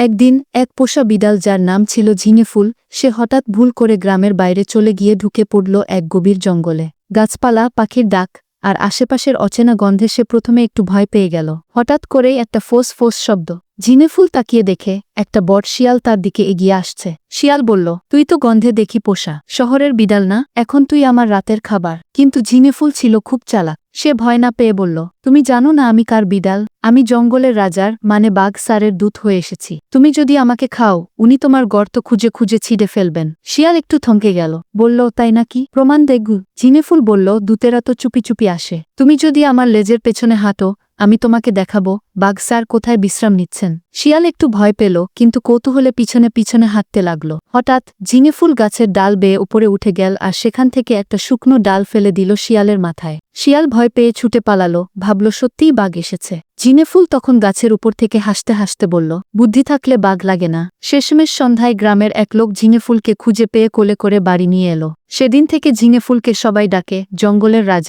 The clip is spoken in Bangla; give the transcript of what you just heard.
একদিন এক পোষা বিড়াল যার নাম ছিল ঝিঙেফুল সে হঠাৎ ভুল করে গ্রামের বাইরে চলে গিয়ে ঢুকে পড়ল এক গভীর জঙ্গলে। গাছপালা, পাখির ডাক আর আশেপাশের অচেনা গন্ধে সে প্রথমে একটু ভয় পেয়ে গেল। হঠাৎ করেই একটা ফোস ফোস শব্দ। ঝিনেফুল তাকিয়ে দেখে একটা বট শিয়াল তার দিকে এগিয়ে আসছে। শিয়াল বলল, তুই তো গন্ধে দেখি পোষা। শহরের বিড়াল না? এখন তুই আমার রাতের খাবার। কিন্তু ঝিনেফুল ছিল খুব চালাক। সে ভয় না পেয়ে বলল, তুমি জানো না আমি কার বিড়াল? আমি জঙ্গলের রাজার মানে বাঘ সারের দূত হয়ে এসেছি। তুমি যদি আমাকে খাও, উনি তোমার গর্ত খুঁজে খুঁজে ছিঁড়ে ফেলবেন। শিয়াল একটু থমকে গেল। বলল, তাই নাকি? প্রমাণ দেখু ঝিনেফুল বলল, দূতেরা তো চুপি চুপি আসে। তুমি যদি আমার লেজের পেছনে হাঁটো আমি তোমাকে দেখাবো বাঘ স্যার কোথায় বিশ্রাম নিচ্ছেন। শিয়াল একটু ভয় পেল, কিন্তু কৌতূহলে পিছনে পিছনে হাঁটতে লাগল। হঠাৎ ঝিঙেফুল গাছের ডাল বেয়ে উপরে উঠে গেল আর সেখান থেকে একটা শুকনো ডাল ফেলে দিল শিয়ালের মাথায়। শিয়াল ভয় পেয়ে ছুটে পালালো, ভাবল সত্যিই বাঘ এসেছে। জিনেফুল তখন গাছের উপর থেকে হাসতে হাসতে বলল, বুদ্ধি থাকলে বাঘ লাগে না। শেষমেশ সন্ধ্যায় গ্রামের এক লোক ঝিঙেফুলকে খুঁজে পেয়ে কোলে করে বাড়ি নিয়ে এলো। সেদিন থেকে ঝিঙেফুলকে সবাই ডাকে, জঙ্গলের রাজা।